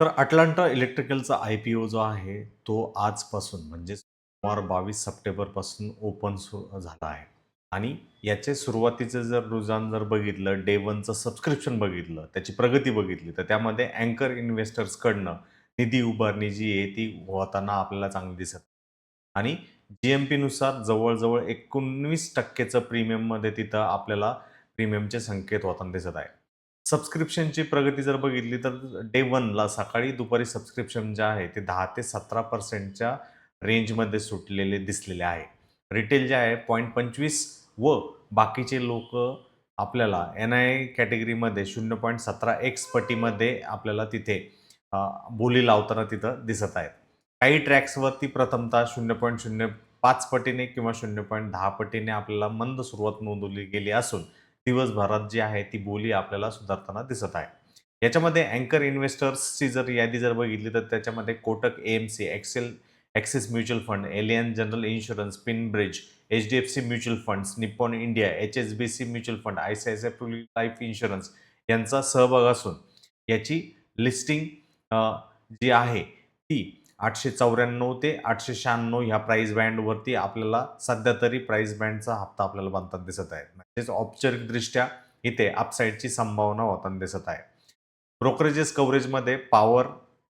तर अटलांटा इलेक्ट्रिकलचा I P O जो आहे तो आजपासून म्हणजे सोमवार बावीस सप्टेंबरपासून ओपन सु झाला आहे. आणि याचे सुरुवातीचं जर रुझान जर बघितलं डे वनचं सबस्क्रिप्शन बघितलं त्याची प्रगती बघितली तर त्यामध्ये अँकर इन्व्हेस्टर्सकडनं निधी उभारणी जी आहे ती होताना आपल्याला चांगली दिसत आणि जी एम पीनुसार जवळजवळ एकोणवीस टक्केचं प्रीमियममध्ये तिथं आपल्याला प्रीमियमचे संकेत होताना दिसत आहे. सबस्क्रिप्शनची प्रगती जर बघितली तर डे वनला सकाळी दुपारी सबस्क्रिप्शन जे आहे ते दहा ते सतरा पर्सेंटच्या रेंजमध्ये सुटलेले दिसलेले आहे. रिटेल जे आहे पॉईंट पंचवीस व बाकीचे लोक आपल्याला एन आय कॅटेगरीमध्ये शून्य पॉईंट सतरा एक्स पटीमध्ये आपल्याला तिथे बोली लावताना तिथं दिसत आहेत. काही ट्रॅक्सवरती प्रथमतः शून्य पॉईंट शून्य पाच पटीने किंवा शून्य पॉईंट दहा पटीने आपल्याला मंद सुरुवात नोंदवली गेली असून दिवसभरात जी आहे ती बोली आपल्याला सुधारताना दिसत आहे. याच्यामध्ये अँकर इन्व्हेस्टर्सची जर यादी जर बघितली तर त्याच्यामध्ये Kotak A M C Excel Axis mutual fund alien general insurance Pinebridge H D F C mutual funds Nippon India H S B C mutual fund I C I C I life insurance यांचा सहभाग असून याची listing जी आहे ती आठशे चौऱ्याण्णव ते आठशे शहाण्णव ह्या प्राईस बँडवरती आपल्याला सध्या तरी प्राईस बँडचा हप्ता आपल्याला बनताना दिसत आहे. म्हणजेच औपचारिकदृष्ट्या इथे अपसाईडची संभावना होताना दिसत आहे. ब्रोकरेजेस कव्हरेजमध्ये पॉवर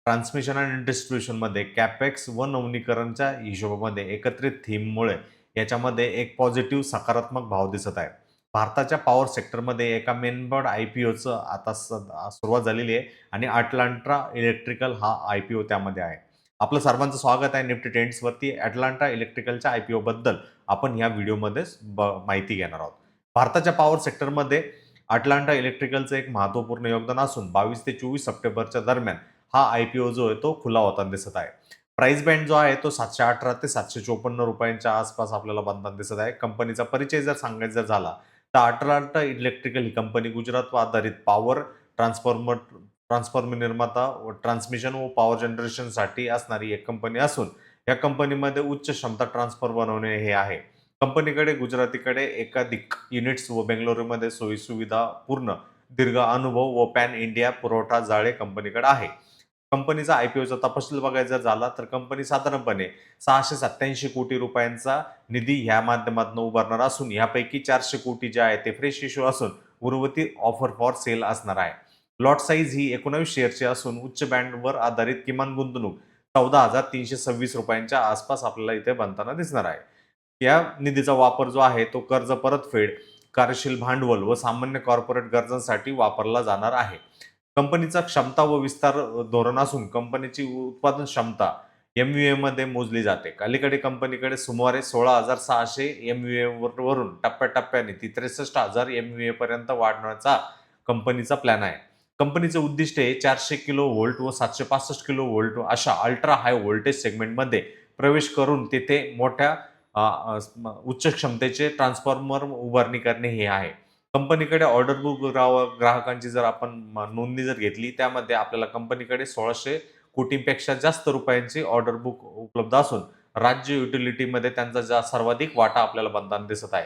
ट्रान्समिशन आणि डिस्ट्रीब्युशनमध्ये कॅपेक्स व नवनीकरणच्या हिशोबामध्ये एकत्रित थीममुळे याच्यामध्ये एक पॉझिटिव्ह सकारात्मक भाव दिसत आहे. भारताच्या पॉवर सेक्टरमध्ये एका मेनबर्ड आय पी ओचं आता स सुरुवात झालेली आहे आणि अटलांट्रा इलेक्ट्रिकल हा आय पी ओ त्यामध्ये आहे. आपलं सर्वांचं स्वागत आहे निफ्टी ट्रेंड्सवरती अटलांटा इलेक्ट्रिकलच्या आय पी ओबद्दल आपण ह्या व्हिडिओमध्येच ब माहिती घेणार आहोत. भारताच्या पॉवर सेक्टरमध्ये अटलांटा इलेक्ट्रिकलचं एक महत्त्वपूर्ण योगदान असून बावीस ते चोवीस सप्टेंबरच्या दरम्यान हा आय पी ओ जो आहे तो खुला होताना दिसत आहे. प्राइस बँड जो आहे तो सातशे अठरा ते सातशे चोपन्न रुपयांच्या आसपास आपल्याला बनताना दिसत आहे. कंपनीचा परिचय जर सांगायचा जर झाला तर अटलांटा इलेक्ट्रिकल ही कंपनी गुजरातवर आधारित पॉवर ट्रान्सफॉर्मर ट्रान्सफॉर्मर निर्माता व ट्रान्समिशन व पॉवर जनरेशनसाठी असणारी एक कंपनी असून या कंपनीमध्ये उच्च क्षमता ट्रान्सफर बनवणे हे आहे. कंपनीकडे गुजरातीकडे एकाधिक युनिट्स व बेंगलोरमध्ये सोयीसुविधा पूर्ण दीर्घ अनुभव व पॅन इंडिया पुरवठा जाळे कंपनीकडे आहे. कंपनीचा आय पी ओचा तपशील बघायचा झाला तर कंपनी साधारणपणे सहाशे सत्याऐंशी कोटी रुपयांचा निधी ह्या माध्यमातून उभारणार असून यापैकी चारशे कोटी जे आहे ते फ्रेश इश्यू असून उर्वरित ऑफर फॉर सेल असणार आहे. लॉट साईज ही एकोणावीस शेअरची असून उच्च बँडवर आधारित किमान गुंतवणूक चौदा हजार तीनशे सव्वीस रुपयांच्या आसपास आपल्याला इथे बनताना दिसणार आहे. या निधीचा वापर जो आहे तो कर्ज परतफेड कार्यशील भांडवल व सामान्य कॉर्पोरेट गरजांसाठी वापरला जाणार आहे. कंपनीचा क्षमता व विस्तार धोरण असून कंपनीची उत्पादन क्षमता एम यू एमध्ये मोजली जाते. अलीकडे कंपनीकडे सुमारे सोळा हजार सहाशे एम यू वरून टप्प्याटप्प्याने ती त्रेसष्ट हजार एम यू पर्यंत वाढण्याचा कंपनीचा प्लॅन आहे. कंपनीचे उद्दिष्ट हे चारशे किलो व्होल्ट व सातशे पासष्ट किलो व्होल्ट अशा अल्ट्रा हाय व्होल्टेज सेगमेंटमध्ये प्रवेश करून तिथे मोठ्या उच्च क्षमतेचे ट्रान्सफॉर्मर उभारणी करणे हे आहे. कंपनीकडे ऑर्डर बुक ग्राहकांची जर आपण नोंदणी जर घेतली त्यामध्ये आपल्याला कंपनीकडे सोळाशे कोटींपेक्षा जास्त रुपयांची ऑर्डर बुक उपलब्ध असून राज्य युटिलिटीमध्ये त्यांचा जा सर्वाधिक वाटा आपल्याला बनताना दिसत आहे.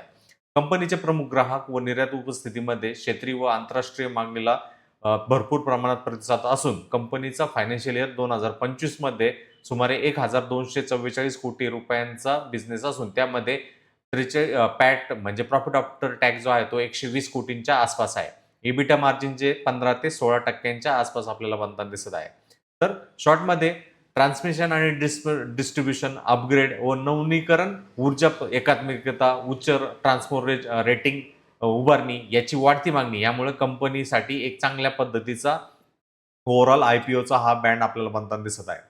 कंपनीचे प्रमुख ग्राहक व निर्यात उपस्थितीमध्ये क्षेत्रीय व आंतरराष्ट्रीय मागणीला भरपूर प्रमाणात प्रतिसाद असून कंपनीचा फायनान्शियल इयर दोन हजार पंचवीसमध्ये सुमारे एक हजार दोनशे चव्वेचाळीस कोटी रुपयांचा बिझनेस असून त्यामध्ये त्रेचे पॅट म्हणजे प्रॉफिट आफ्टर टॅक्स जो आहे तो एकशे वीस कोटींच्या आसपास आहे. एबिटा मार्जिनचे पंधरा ते सोळा टक्क्यांच्या आसपास आपल्याला बनताना दिसत आहे. तर शॉर्टमध्ये ट्रान्समिशन आणि डिस्प डिस्ट्रीब्युशन अपग्रेड व नवनीकरण ऊर्जा एकात्मिकता उच्च ट्रान्सफॉर रेटिंग उभारणी याची वाढती मागणी यामुळे कंपनीसाठी एक चांगल्या पद्धतीचा ओव्हरऑल आय पी ओचा हा बँड आपल्याला बनताना दिसत आहे.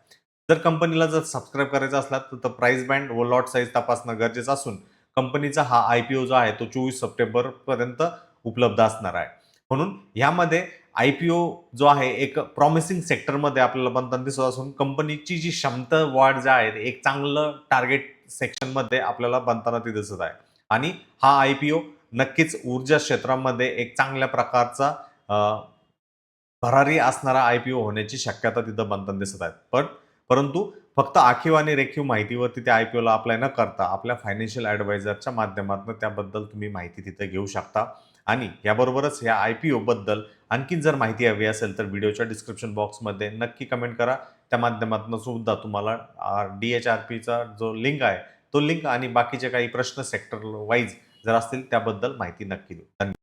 जर कंपनीला जर सबस्क्राईब करायचा असला तर प्राइस बँड व लॉट साईज तपासणं गरजेचं असून कंपनीचा हा आय पी ओ जो आहे तो चोवीस सप्टेंबरपर्यंत उपलब्ध असणार आहे. म्हणून ह्यामध्ये आय पी ओ जो आहे एक प्रॉमिसिंग सेक्टरमध्ये आपल्याला बनताना दिसत असून कंपनीची जी क्षमता वाढ जे आहे एक चांगलं टार्गेट सेक्शनमध्ये आपल्याला बनताना ती दिसत आहे. आणि हा आय पी ओ नक्कीच ऊर्जा क्षेत्रामध्ये एक चांगल्या प्रकारचा भरारी असणारा आय पी ओ होण्याची शक्यता तिथं बनताना दिसत आहेत. पण परंतु फक्त आखीव आणि रेखीव माहितीवरती त्या आय पी ओला अप्लाय न करता आपल्या फायनान्शियल ॲडवायझरच्या माध्यमातून त्याबद्दल तुम्ही माहिती तिथे घेऊ शकता. आणि याबरोबरच या आय पी ओबद्दल आणखी जर माहिती हवी असेल तर व्हिडिओच्या डिस्क्रिप्शन बॉक्समध्ये नक्की कमेंट करा. त्या माध्यमातून सुद्धा तुम्हाला डी एच आर पीचा जो लिंक आहे तो लिंक आणि बाकीचे काही प्रश्न सेक्टर वाईज जर असतील त्याबद्दल माहिती नक्की देऊ. धन्यवाद.